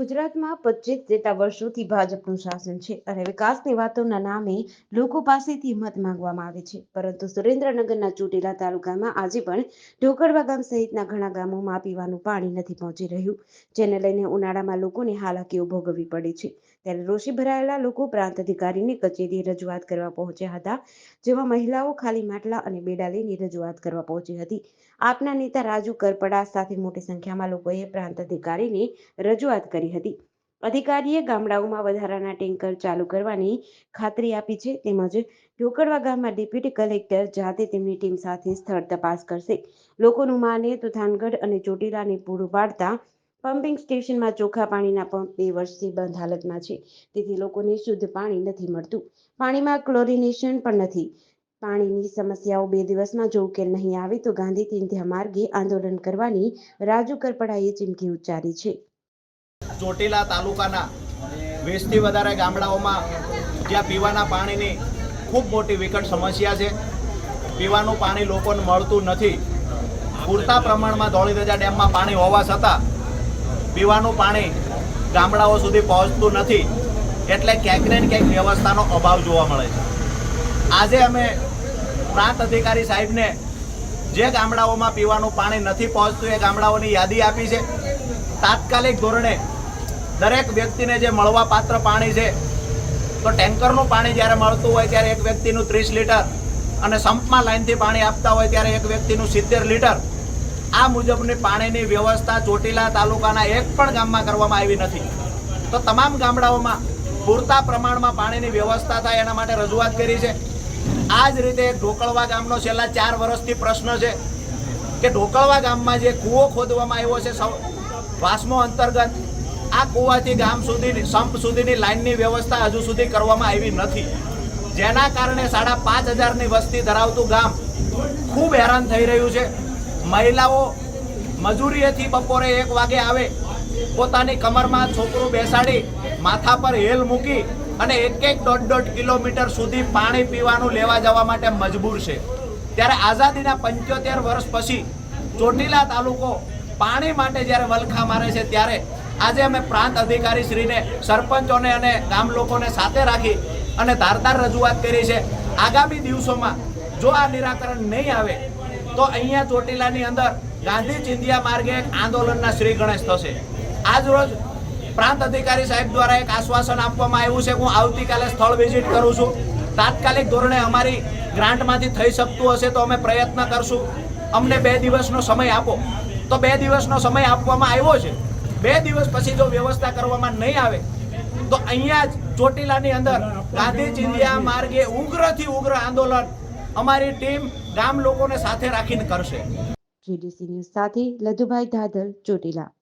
ગુજરાતમાં પચીસ જેટલા વર્ષોથી ભાજપનું શાસન છે અને વિકાસની વાતોના નામે લોકો પાસેથી મત માંગવામાં આવે છે. પરંતુ સુરેન્દ્રનગરના ચોટીલા તાલુકામાં આજે પણ ઢોકળવા ગામ સહિતના ઘણા ગામોમાં પીવાનું પાણી નથી પહોંચી રહ્યું, જેને લઈને ઉનાળામાં લોકોને હાલાકીઓ ભોગવવી પડે છે. ત્યારે રોષે ભરાયેલા લોકો પ્રાંત અધિકારીની કચેરીએ રજૂઆત કરવા પહોંચ્યા હતા, જેમાં મહિલાઓ ખાલી માટલા અને બેડા લઈને રજૂઆત કરવા પહોંચી હતી. આપના નેતા રાજુ કરપડા સાથે મોટી સંખ્યામાં લોકોએ પ્રાંત અધિકારીને રજૂઆત કરી હતી. અધિકારીએ ગામડાઓમાં વધારાના ટેન્કર ચાલુ કરવાની ખાતરી આપી છે તેમજ ઢોકળવા ગામમાં ડેપ્યુટી કલેક્ટર જાતે તેમની ટીમ સાથે સ્થળ તપાસ કરશે. લોકોનું માને તો અને ચોટીલાને પૂરું પાડતા પમ્પિંગ સ્ટેશનમાં ચોખ્ખા પાણીના પંપ બે વર્ષથી બંધ હાલતમાં છે. તેથી લોકોને શુદ્ધ પાણી નથી મળતું. પાણીમાં ક્લોરિનેશન પણ નથી. પાણીની સમસ્યાઓ બે દિવસમાં જો ઉકેલ નહીં આવે તો ગાંધી ચિંધ્યા માર્ગે આંદોલન કરવાની રાજુ કરપડાએ ચીમકી ઉચ્ચારી છે. ચોટીલા તાલુકાના વીસથી વધારે ગામડાઓમાં જ્યાં પીવાના પાણીની ખૂબ મોટી વિકટ સમસ્યા છે. પીવાનું પાણી લોકોને મળતું નથી. પૂરતા પ્રમાણમાં ધોળીધજા ડેમમાં પાણી હોવા છતાં પીવાનું પાણી ગામડાઓ સુધી પહોંચતું નથી. એટલે ક્યાંક ને ક્યાંક વ્યવસ્થાનો અભાવ જોવા મળે છે. આજે અમે પ્રાંત અધિકારી સાહેબને જે ગામડાઓમાં પીવાનું પાણી નથી પહોંચતું એ ગામડાઓની યાદી આપી છે. તાત્કાલિક ધોરણે દરેક વ્યક્તિને જે મળવા પાત્ર પાણી છે, તો ટેન્કરનું પાણી જ્યારે મળતું હોય ત્યારે એક વ્યક્તિનું ત્રીસ લીટર અને સંપમાં લાઈનથી પાણી આપતા હોય ત્યારે એક વ્યક્તિનું સિત્તેર લીટર. આ મુજબની પાણીની વ્યવસ્થા ચોટીલા તાલુકાના એક પણ ગામમાં કરવામાં આવી નથી. તો તમામ ગામડાઓમાં પૂરતા પ્રમાણમાં પાણીની વ્યવસ્થા થાય એના માટે રજૂઆત કરી છે. આ જ રીતે ઢોકળવા ગામનો છેલ્લા ચાર વર્ષથી પ્રશ્ન છે કે ઢોકળવા ગામમાં જે કૂવો ખોદવામાં આવ્યો છે વાસ્મો અંતર્ગત આ કૂવાથી ગામ સુધી સંપ સુધીની લાઇનની વ્યવસ્થા હજુ સુધી કરવામાં આવી નથી. જેના કારણે સાડા પાંચ હજારની વસ્તી ધરાવતું ગામ ખૂબ હેરાન થઈ રહ્યું છે. મહિલાઓ મજૂરીએથી બપોરે એક વાગે આવે, પોતાની કમરમાં છોકરું બેસાડી, માથા પર હેલ મૂકી અને એક એક દોઢ દોઢ કિલોમીટર સુધી પાણી પીવાનું લેવા જવા માટે મજબૂર છે. ત્યારે આઝાદીના પંચોતેર વર્ષ પછી ચોટીલા તાલુકો પાણી માટે જ્યારે વલખા મારે છે, ત્યારે આજે અમે પ્રાંત અધિકારી શ્રીને, સરપંચોને અને ગામ લોકોને સાથે રાખી અને ધારદાર રજૂઆત કરી છે. આગામી દિવસોમાં જો આ નિરાકરણ નહીં આવે, તો અહીંયા ચોટીલાની અંદર ગાંધી ચિંધિયા માર્ગે એક આંદોલનના શ્રી ગણેશ થશે. આજ રોજ પ્રાંત અધિકારી સાહેબ દ્વારા એક આશ્વાસન આપવામાં આવ્યું છે. હું આવતીકાલે સ્થળ વિઝિટ કરું છું. તાત્કાલિક ધોરણે અમારી ગ્રાન્ટમાંથી થઈ શકતું હશે તો અમે પ્રયત્ન કરશું. અમને બે દિવસનો સમય આપો. તો બે દિવસનો સમય આપવામાં આવ્યો છે. બે દિવસ પછી જો વ્યવસ્થા કરવામાં નહીં આવે, તો અહીંયા જ ચોટીલાની અંદર ગાંધી ચિંધિયા માર્ગે ઉગ્રથી ઉગ્ર આંદોલન અમારી ટીમ ગામ લોકોને સાથે રાખીને કરશે. જીડીસી ન્યૂઝ સાથે લધુભાઈ ધાધલ ચોટીલા.